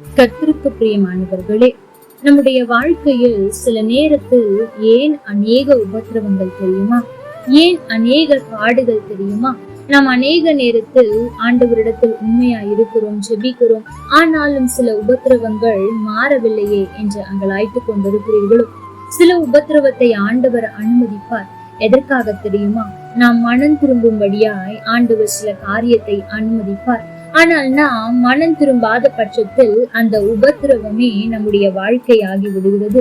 கர்த்தருக்கு பிரியமானவர்களே நம்முடைய வாழ்க்கையில் சில நேரத்தில் ஏன் அநேக உபத்திரவங்கள் தெரியுமா? ஏன் அநேக பாடுகள் தெரியுமா? நாம் அநேக நேரத்தில் ஆண்டவரிடத்தில் உண்மையா இருக்கிறோம் ஜெபிக்கிறோம் ஆனாலும் சில உபத்திரவங்கள் மாறவில்லையே என்று அங்கலாய்த்து கொண்டிருக்கிறீர்களோ? சில உபத்திரவத்தை ஆண்டவர் அனுமதிப்பார். எதற்காக தெரியுமா? நாம் மனம் திரும்பும்படியாய் ஆண்டவர் சில காரியத்தை அனுமதிப்பார். ஆனால் நாம் மனம் திரும்பாத பட்சத்தில் அந்த உபத்திரவமே நம்முடைய வாழ்க்கை ஆகி விடுகிறது.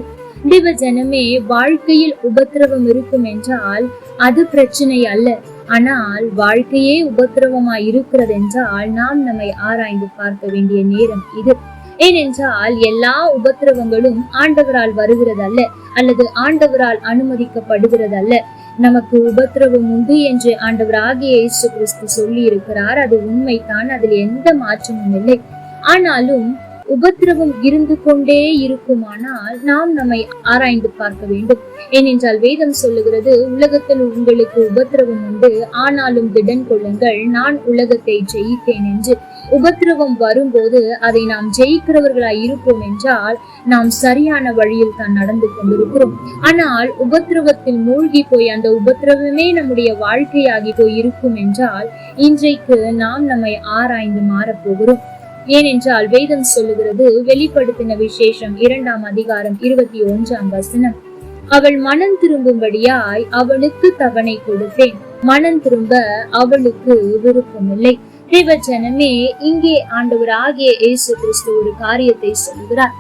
திவ ஜனமே வாழ்க்கையில் உபத்திரவம் இருக்கும் என்றால் அது பிரச்சனை அல்ல. ஆனால் வாழ்க்கையே உபத்திரவமா இருக்கிறது என்றால் நாம் நம்மை ஆராய்ந்து பார்க்க வேண்டிய நேரம் இது. ஏனென்றால் எல்லா உபத்திரவங்களும் ஆண்டவரால் வருகிறதல்ல அல்லது ஆண்டவரால் அனுமதிக்கப்படுகிறதல்ல. நமக்கு உபத்திரவம் உண்டு என்று ஆண்டவர் ஆகிய இயேசு கிறிஸ்து சொல்லி இருக்கிறார் அது உண்மைதான். அதில் எந்த மாற்றமும் இல்லை. ஆனாலும் உபத்திரவம் இருந்து கொண்டே இருக்குமானால் நாம் நம்மை ஆராய்ந்து பார்க்க வேண்டும். ஏனென்றால் வேதம் சொல்லுகிறது உலகத்தில் உங்களுக்கு உபத்திரவம் உண்டு. ஆனாலும் திடன் கொள்ளுங்கள். நான் உலகத்தை ஜெயித்தேன் என்று. உபத்திரவம் வரும்போது அதை நாம் ஜெயிக்கிறவர்களாய் இருப்போம் என்றால் நாம் சரியான வழியில் தான் நடந்து கொண்டிருக்கிறோம். ஆனால் உபத்திரவத்தில் மூழ்கி போய் அந்த உபத்திரவமே நம்முடைய வாழ்க்கையாகி போய் இருக்கும் என்றால் இன்றைக்கு நாம் நம்மை ஆராய்ந்து மாறப்போகிறோம் ஏனென்றால் வேதம் சொல்லுகிறது வெளிப்படுத்தின விசேஷம் இரண்டாம் அதிகாரம் இருபத்தி ஒன்றாம் வசனம். அவள் மனம் திரும்பும்படியாய் அவளுக்கு தவணை கொடுத்தேன். மனம் திரும்ப அவளுக்கு விருப்பமில்லை. தேவ ஜனமே இங்கே ஆண்டவர் ஆகிய இயேசு கிறிஸ்து ஒரு காரியத்தை சொல்கிறார்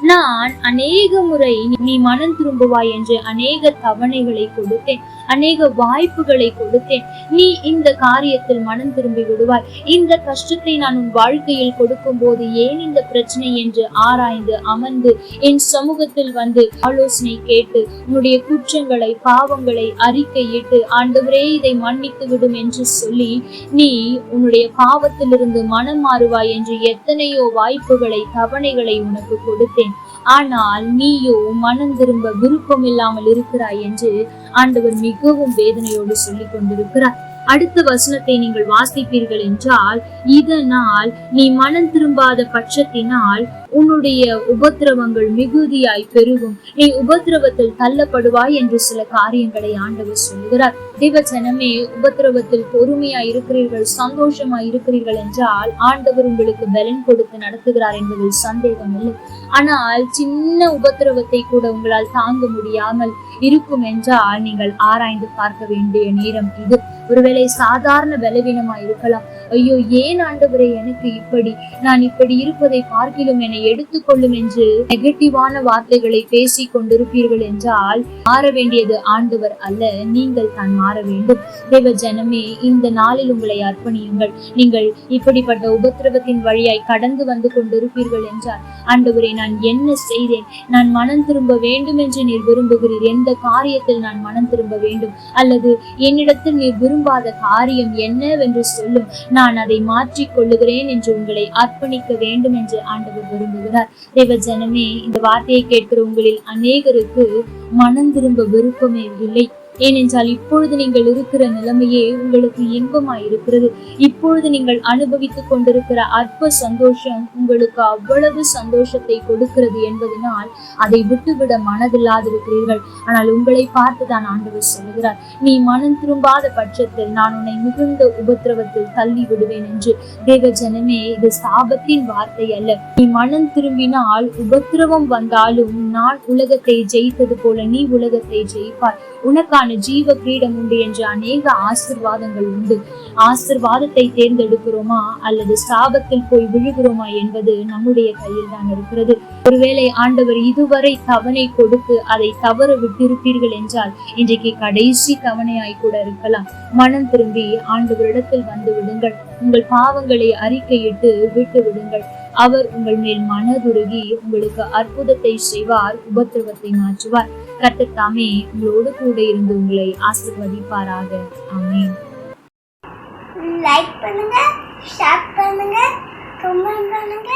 நான் அநேக முறை நீ மனம் திரும்புவாய் என்று அநேக தவணைகளை கொடுத்தேன் அநேக வாய்ப்புகளை கொடுத்தேன். நீ இந்த காரியத்தில் மனம் திரும்பி விடுவாய். இந்த கஷ்டத்தை நான் உன் வாழ்க்கையில் கொடுக்கும் போது ஏன் இந்த பிரச்சனை என்று ஆராய்ந்து அமர்ந்து என் சமூகத்தில் வந்து ஆலோசனை கேட்டு உன்னுடைய குற்றங்களை பாவங்களை அறிக்கையிட்டு ஆண்டவரே இதை மன்னித்து விடும் என்று சொல்லி நீ உன்னுடைய பாவத்திலிருந்து மனம் மாறுவாய் என்று எத்தனையோ வாய்ப்புகளை தவணைகளை உனக்கு கொடுத்தேன். ஆனால் நீயோ மனம் திரும்ப விருப்பம் இல்லாமல் இருக்கிறாய் என்று ஆண்டவர் மிகவும் வேதனையோடு சொல்லிக் கொண்டிருக்கிறார் அடுத்த வசனத்தை நீங்கள் வாசிப்பீர்கள் என்றால் இதனால் நீ மனம் திரும்பாத பட்சத்தினால் உன்னுடைய உபத்திரவங்கள் மிகுதியாய் பெருகும். நீ உபத்திரவத்தில் தள்ளப்படுவாய் என்று சில காரியங்களை ஆண்டவர் சொல்லுகிறார். தேவச்சனமே உபத்திரவத்தில் பொறுமையா இருக்கிறீர்கள் சந்தோஷமா இருக்கிறீர்கள் என்றால் ஆண்டவர் உங்களுக்கு பலன் கொடுத்து நடத்துகிறார் என்பதில் சந்தேகம் இல்லை. ஆனால் சின்ன உபத்திரவத்தை கூட உங்களால் தாங்க முடியாமல் இருக்கும் என்றால் நீங்கள் ஆராய்ந்து பார்க்க வேண்டிய நேரம் இது. ஒருவேளை சாதாரண பலவீனமா இருக்கலாம் ஐயோ ஏன் ஆண்டவரே எனக்கு இப்படி? நான் இப்படி இருப்பதை பார்க்கிலும் என்னை எடுத்துக்கொள்ளும் என்று நெகட்டிவான வார்த்தைகளை பேசி கொண்டிருப்பீர்கள் என்றால் மாற வேண்டியது ஆண்டவர் அல்ல நீங்கள் தான் மாற வேண்டும். தேவ ஜனமே இந்த நாளில் உங்களை அர்ப்பணியுங்கள். நீங்கள் இப்படிப்பட்ட உபத்திரவத்தின் வழியாய் கடந்து வந்து கொண்டிருப்பீர்கள் என்றால் ஆண்டவரே நான் என்ன செய்தேன்? நான் மனம் திரும்ப வேண்டும் என்று நீர் விரும்புகிறீர். எந்த காரியத்தில் நான் மனம் திரும்ப வேண்டும்? அல்லது என்னிடத்தில் நீர் விரும்பாத காரியம் என்னவென்று சொல்லும். நான் அதை மாற்றிக் கொள்ளுகிறேன் என்று உங்களை அர்ப்பணிக்க வேண்டும் என்று ஆண்டவர் விரும்புகிறார். தேவ ஜனமே இந்த வார்த்தையை கேட்கிற உங்களில் அநேகருக்கு மனம் திரும்ப விருப்பமே இல்லை. ஏனென்றால் இப்பொழுது நீங்கள் இருக்கிற நிலைமையே உங்களுக்கு இன்பமாய் இருக்கிறது இப்பொழுது நீங்கள் அனுபவித்துக் கொண்டிருக்கிற அற்ப சந்தோஷம் உங்களுக்கு அவ்வளவு சந்தோஷத்தை கொடுக்கிறது என்பதனால் அதை விட்டுவிட மனதில்லாதிருக்கிறீர்கள். ஆனால் உங்களை பார்த்துதான் ஆண்டவர் சொல்லுகிறார் நீ மனம் திரும்பாத பட்சத்தில் நான் உன்னை மிகுந்த உபத்திரவத்தில் தள்ளி விடுவேன் என்று. தேவ ஜனமே இது சாபத்தின் வார்த்தை அல்ல. நீ மனம் திரும்பினால் உபத்திரவம் வந்தாலும் நான் உலகத்தை ஜெயித்தது போல நீ உலகத்தை ஜெயிப்பாய். உனக்கான ஜீவ கிரீடம் உண்டு என்று அநேக ஆசிர்வாதங்கள் உண்டு. ஆசிர்வாதத்தை தேர்ந்தெடுக்கிறோமா அல்லது சாபத்தில் போய் விழுகிறோமா என்பது நம்முடைய கையில் தான் இருக்கிறது. ஒருவேளை ஆண்டவர் இதுவரை தவணை கொடுத்து அதை தவற விட்டிருப்பீர்கள் என்றால் இன்றைக்கு கடைசி தவணையாய் கூட இருக்கலாம். மனம் திரும்பி ஆண்டவரிடத்தில் வந்து விடுங்கள். உங்கள் பாவங்களை அறிக்கையிட்டு விட்டு விடுங்கள். அவர் உங்கள் மேல் மனதுருகி உங்களுக்கு அற்புதத்தை செய்வார் உபத்திரவத்தை மாற்றுவார். கர்த்தர் உங்களோடு கூட இருந்து உங்களை ஆசிர்வதிப்பாராக. ஆமேன். லைக் பண்ணுங்க ஷேர் பண்ணுங்க கமெண்ட் பண்ணுங்க.